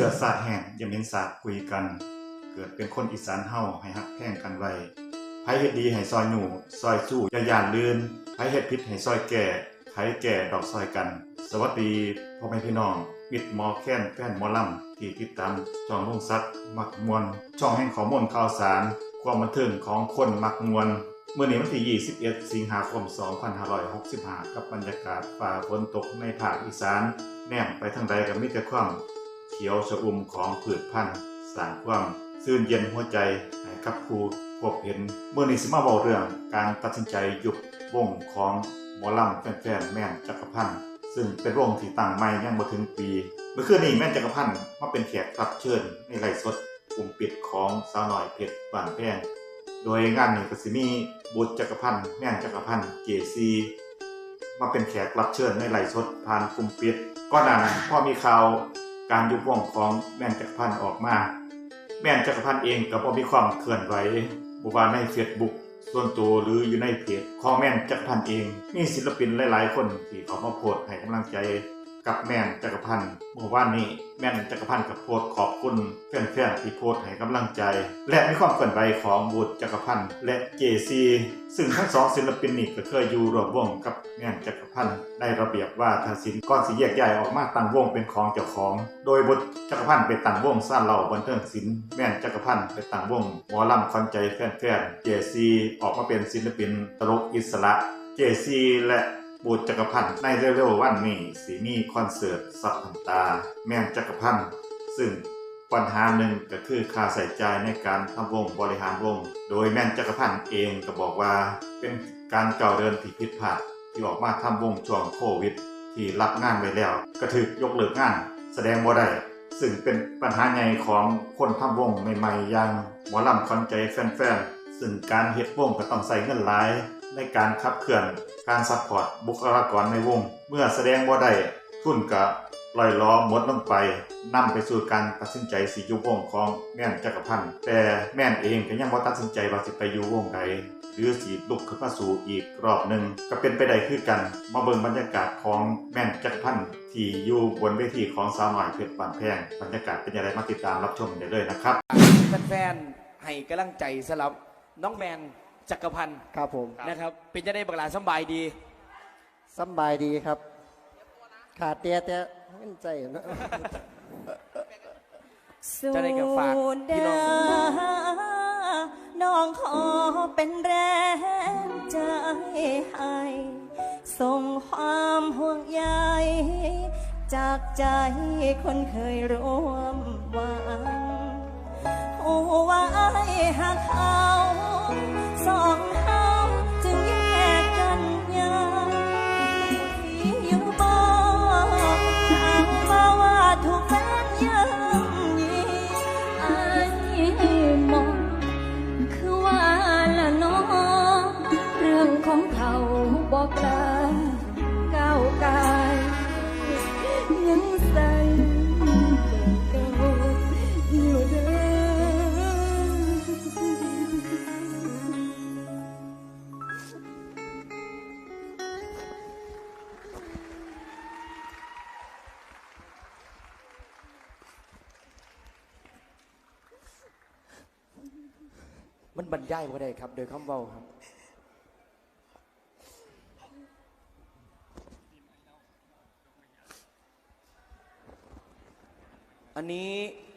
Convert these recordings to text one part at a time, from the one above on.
สือสาดแห่งอย่าเม้นสาคุยกัน เกิดเป็นคนอีสานเฮาให้ฮักแพงกันไว้ไผเฮ็ดดีให้ซอยหนูซอยสู้อย่าย่านลืนไผเฮ็ดผิดให้ซอยแก่ไผแก่ดอกซอยกัน สวัสดีพ่อแม่พี่น้องมิตรหมอแค้นแฟนมอลำที่ติดตามช่องลุงซัดมักมวลช่องแห่งข้อมูลข่าวสาร ความบันเทิงของคนมักมวลเมื่อนี้วันที่ 21 สิงหาคม 2565 กับบรรยากาศฝ่าฝนตกในภาคอีสาน แนมไปทางใดก็มีแต่ความ ขียวชอุ่มของพืชพันธุ์สร้างความซื่นเย็นหัวใจให้กับผู้พบเห็นเมื่อนี้สมาบอกเรื่องการตัดสินใจยุบวงของหมอลำแฟนๆแม่นจักรพันธ์ซึ่งเป็นวงที่ตั้งใหม่ยังบ่ถึงปี เมื่อคืนนี้แม่นจักรพันธ์มาเป็นแขกรับเชิญในไลฟ์สดกลุ่มปิดของสาวหน่อยเพชรบ้านแพงโดยงานนี้ก็สิมีบุตรจักรพันธ์แม่นจักรพันธ์เจซีมาเป็นแขกรับเชิญในไลฟ์สดผ่านกลุ่มปิดก่อนหน้านั้นพอมีข่าว การยุบวงของแม่นจักรพันธ์ออกมา แม่นจักรพันธ์เองก็บ่มีความเคลื่อนไหวบ่ว่าในเฟซบุ๊กส่วนตัวหรืออยู่ในเพจของแม่นจักรพันธ์เอง มีศิลปินหลายๆ คนที่เขามาโพสให้กำลังใจ กับแม่นจักรพันธ์เมื่อวานนี้แม่นจักรพันธ์กับโพสขอบคุณแฟนๆที่โพสให้กำลังใจ และมีความเคลื่อนไหวของบุตรจักรพันธ์และเจซีซึ่งทั้งสองศิลปินนี่ก็เคยอยู่ร่วมวงกับแม่นจักรพันธ์ในระเบียบว่าทศิลป์ก่อนสิแยกย้ายออกมาตั้งวงเป็นของเจ้าของ โดยบุตรจักรพันธ์ไปตั้งวงสร้างเหล่าบันเทิงศิลป์แม่นจักรพันธ์ไปตั้งวงหมอลำคอนใจแฟนๆเจซีออกมาเป็นศิลปินตลกอิสระเจซีและ บูดจักรพันธ์ในเร็วๆวันนี้สีมีคอนเสิร์ตซับน้ำตา แม่นจักรพันธ์ซึ่งปัญหาหนึ่งก็คือค่าใส่ใจในการทำวงบริหารวง โดยแม่นจักรพันธ์เองก็บอกว่า เป็นการเก่าเดินที่ผิดพลาดที่ออกมาทำวงช่วงโควิด ที่รับงานไว้แล้ว ก็ถูกยกเลิกงาน แสดงบ่ได้ซึ่งเป็นปัญหาใหญ่ของคนทำวงใหม่ๆอย่างหมอลำคอนใจแฟนๆซึ่งการเฮ็ดวงก็ต้องใส่เงินหลาย ในการขับเคลื่อนการซัพพอร์ตบุคลากรในวง เมื่อแสดงบ่ได้ทุนก็ลอยล้อหมดลงไปนำไปสู่การตัดสินใจสิอยู่วงของแม่นจักรพันธ์แต่แม่นเองก็ยังบ่ตัดสินใจว่าสิไปอยู่วงใดหรือสีลุกขึ้นมาสู่อีกรอบหนึ่งก็เป็นไปได้คือกัน มาเบิ่งบรรยากาศของแม่นจักรพันธ์ที่อยู่บนเวทีของสาวหน้อยเพชรบานแพงบรรยากาศเป็นอย่างไรมาติดตามรับชมได้เลยนะครับแฟนๆให้กำลังใจสำหรับน้องแมน จักรพันธ์ครับผมนะครับ เป็นจะได้บักหลาสำบายดีสำบายดีครับ ขาดเตี้ยเตี้ยเงินใจเนอะจะได้กับฝากพี่น้องน้องขอเป็นแรงใจให้ส่งความห่วงใยจากใจคนเคยร่วมหวังหัวาไอ้หากเขา สอง มันบรรยายบ่ได้ครับ โดยคำเว้าครับ อันนี้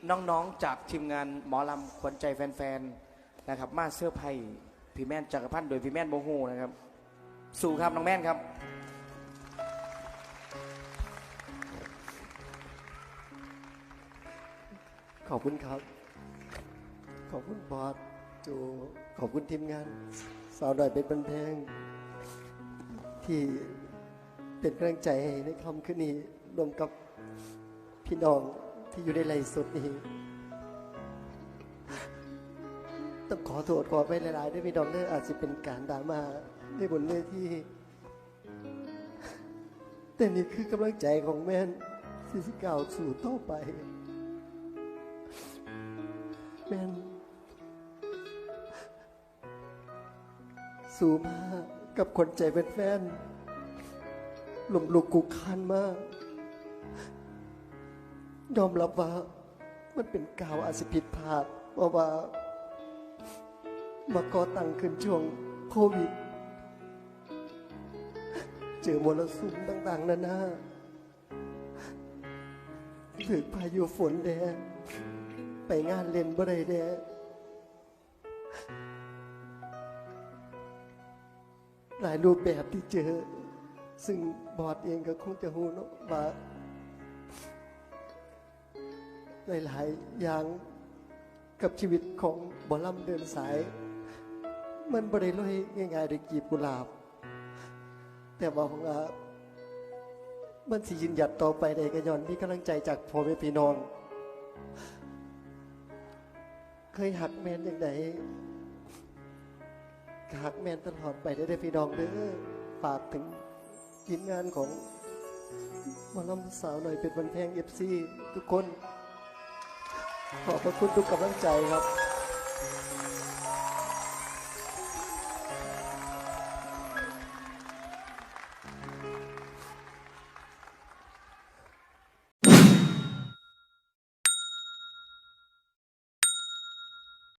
น้องๆจากทีมงานหมอลำขวัญใจแฟนๆนะครับ มาเสื้อไผ่พี่แม่นจักรพันธ์โดยพี่แม่นโมโหนะครับ สู่ครับน้องแม่นครับขอบคุณครับ ขอบคุณบอส จูขอบคุณทีมงาน สาวดอยเป็นบันเพงที่เป็นกำลังใจในคำขึ้นนี้รวมกับพี่น้องที่อยู่ในไลฟ์สดนี้ต้องขอโทษขอไปหลายๆด้วยพี่น้องเด้ออาจจะเป็นการดราม่าในบนเวทีแต่นี่คือกำลังใจของแม่นที่สิก้าวสู่ต่อไป แม่ สู่มากับคนใจเป็นแฟนหลุมลุกคุกคันมาก ยอมรับว่า มันเป็นกาวอาจสิผิดพลาดเพราะว่า มาก่อตั้งขึ้นช่วงโควิด เจอมรสุมต่าง ๆนานาถึกพายุฝนแดดไปงานเล่นบ่ได้แดด หลายรูปแบบที่เจอ ซึ่งบอดเองก็คงจะหูเนาะว่าหลายๆอย่างกับชีวิตของบอลำเดินสาย มันบริลอยง่ายๆด้วยกีบกุหลาบ แต่ว่าของอามันสิยืนหยัดต่อไปได้ก็ย้อนมีกำลังใจจากพ่อแม่พี่น้อง เคยหักแมนอย่างไร ก็หักแมนตลอดไปได้ได้พี่ดองเด้อฝากถึงทีมงานของหมอลำสาวหน่อยเป็นวันแพงเอฟซีทุกคน ขอบพระคุณทุกกำลังใจครับ